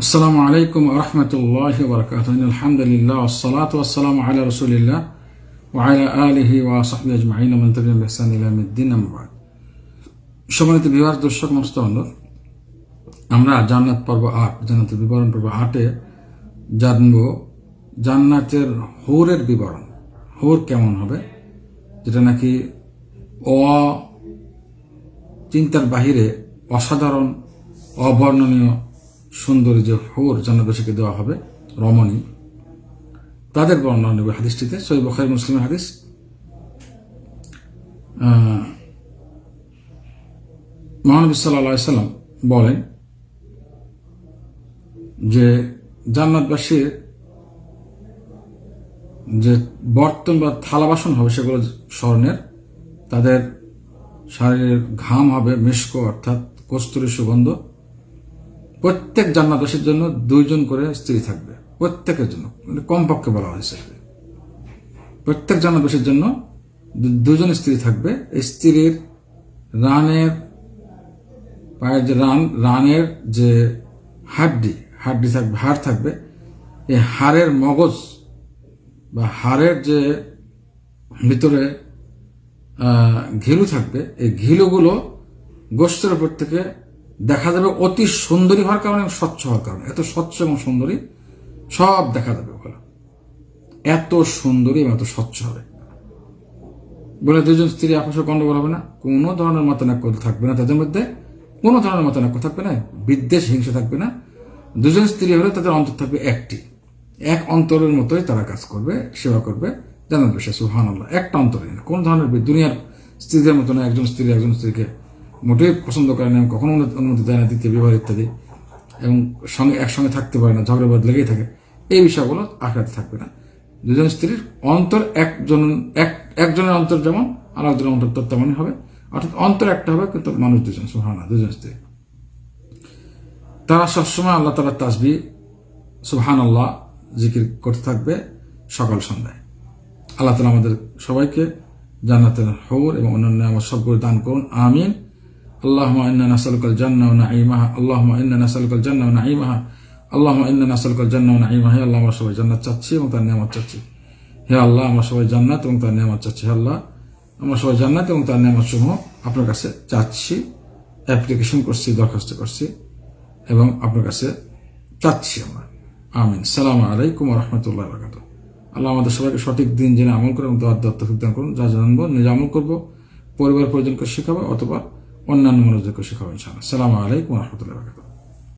আসসালামু আলাইকুম রহমতুল্লাহ বরকাত আলহামদুলিল্লাহ সালাত আসসালাম আল্লাহ রসুলিল্লাহ ওয়াইলা আলহি ওয়াসহমি আজমাইন। আমন্তুল্লাহসানুদ্দিন আমবাদ সম্মানিত বিহার দর্শক মস্তন্দ আমরা জান্নাত পর্ব আট, জান্নাতের বিবরণ পর্ব আটে জানব জান্নাতের হোরের বিবরণ। হোর কেমন হবে? যেটা নাকি অ চিন্তার বাহিরে অসাধারণ, অবর্ণনীয় সুন্দরী যে হোর জান্নাতবাসীকে দেওয়া হবে, রমণী। তাদের বর্ণনা নেবে হাদিসটিতে, সই বখারি মুসলিম হাদিস। মহানবী সাল্লাহ সাল্লাম বলেন যে জান্নাতবাসীর যে বর্তন বা থালা বাসন হবে সেগুলো স্বর্ণের, তাদের শরীরের ঘাম হবে মিষ্ক অর্থাৎ কস্তুরী সুগন্ধ প্রত্যেক জান্নাতবাসীর জন্য দুইজন করে স্ত্রী থাকবে। প্রত্যেকের জন্য। মানে কমপক্ষে বলা হয়েছে প্রত্যেক জান্নাতবাসীর জন্য দুজন স্ত্রী থাকবে। স্ত্রীর রানের পায়ের যে রান, রানের যে হাড্ডি হাড্ডি থাকবে, হাড় থাকবে, এই হাড়ের মগজ বা হাড়ের যে ভিতরে ঘিলু থাকবে, এই ঘিলুগুলো গোষ্ঠের উপর থেকে দেখা যাবে অতি সুন্দরী হওয়ার কারণে স্বচ্ছ হওয়ার কারণে। এত স্বচ্ছ এবং সুন্দরী সব দেখা যাবে ওগুলো এত সুন্দরী এবং এত স্বচ্ছ হবে। বলে দুজন স্ত্রী আপসে গন্ডগোল হবে না? কোনো ধরনের মতানৈক্য থাকবে না তাদের মধ্যে। কোনো ধরনের মতানৈক্য থাকবে না। বিদ্বেষ, হিংসা থাকবে না। দুজন স্ত্রী হলে তাদের অন্তর থাকবে একটি। এক অন্তরের মতোই তারা কাজ করবে, সেবা করবে। জানার বিষয় সুহান আল্লাহ একটা অন্তরে না। কোন ধরনের দুনিয়ার স্ত্রীদের মতো না একজন স্ত্রী একজন স্ত্রীকে মোটেই পছন্দ করে না কখনো অনুমতি- দেয় না, দ্বিতীয় বিবাহ ইত্যাদি। এবং সঙ্গে একসঙ্গে থাকতে পারে না, ঝগড়া বাদ লেগেই থাকে। এই বিষয়গুলো আখড়াতে থাকবে না। দুজন স্ত্রীর অন্তর একজন এক একজনের অন্তর যেমন, আর একজনের অন্তর তো তেমনই হবে। অর্থাৎ অন্তর একটা হবে, কিন্তু মানুষ দুজন সুহানা দুজন স্ত্রী। তারা সবসময় আল্লাহ তালা তাসবি সুহান আল্লাহ জিকির করতে থাকবে সকাল সন্ধ্যায়। আল্লাহ তালা আমাদের সবাইকে জান্নাতের হৌর এবং অন্যান্য আমার সবগুলো দান করুন, আমিন। اللهم إنا نسألك الجنة ونعيمها اللهم إنا نسألك الجنة ونعيمها اللهم إنا نسألك الجنة ونعيمها হে আল্লাহ আমরা সবাই জান্নাত চাচ্ছি এবং তার নিয়ামত চাচ্ছি হে আল্লাহ আমরা সবাই জান্নাত এবং তার নিয়ামত চাচ্ছি হে আল্লাহ আমরা সবাই জান্নাত এবং তার নিয়ামত সমূহ আপনার কাছে চাচ্ছি অ্যাপ্লিকেশন করছি দরখাস্ত করছি এবং আপনার কাছে চাচ্ছি আমরা আমিন সালাম আলাইকুম রহমতুল্লাহ বরকাত আল্লাহ আমাদের সবাইকে সঠিক দিন জেনে আমল করে এবং দোয়ার দত্ত দান করুন যা জানবো নিজে আমল করবো পরিবার পরিজনকে শেখাবো অথবা অন্যান্য মনোযোগ শেখাবো ইনশাআল্লাহ। সালামু আলাইকুম রহমতুল্লাহ